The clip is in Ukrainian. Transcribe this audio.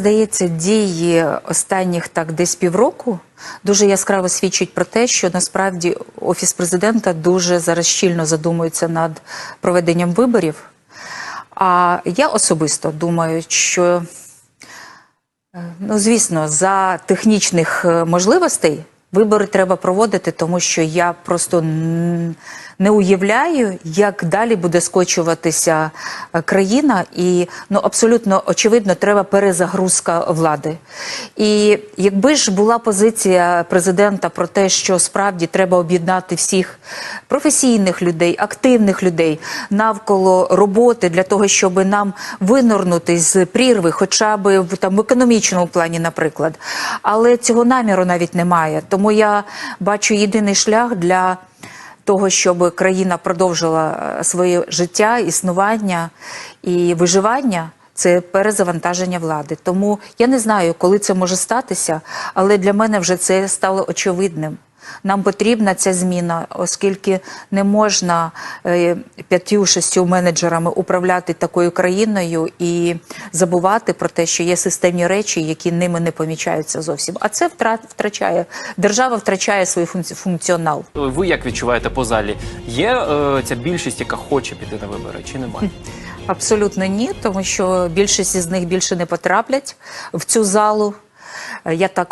Здається, дії останніх так десь півроку дуже яскраво свідчить про те, що насправді офіс президента дуже зараз щільно задумується над проведенням виборів. А я особисто думаю, що е, ну, звісно, за технічних е, можливостей вибори треба проводити, тому що я просто не уявляю, як далі буде скочуватися е, країна, і ну абсолютно очевидно, треба перезагрузка влади. І якби ж була позиція президента про те, що справді треба об'єднати всіх професійних людей, активних людей навколо роботи для того, щоб нам винурнути з прірви, хоча б в там в економічному плані, наприклад. Але цього наміру навіть немає. Тому я бачу єдиний шлях для того, щоб країна продовжила е, своє життя, існування і виживання. Це перезавантаження влади. Тому я не знаю, коли це може статися, але для мене вже це стало очевидним. Нам потрібна ця зміна, оскільки не можна е, п'ятью-шістю менеджерами управляти такою країною і забувати про те, що є системні речі, які ними не помічаються зовсім. А це втрачає держава, втрачає свій функціонал. Ви як відчуваєте по залі? Є е, ця більшість, яка хоче піти на вибори, чи немає? Абсолютно ні, тому що більшість із них більше не потраплять в цю залу. Е, Я так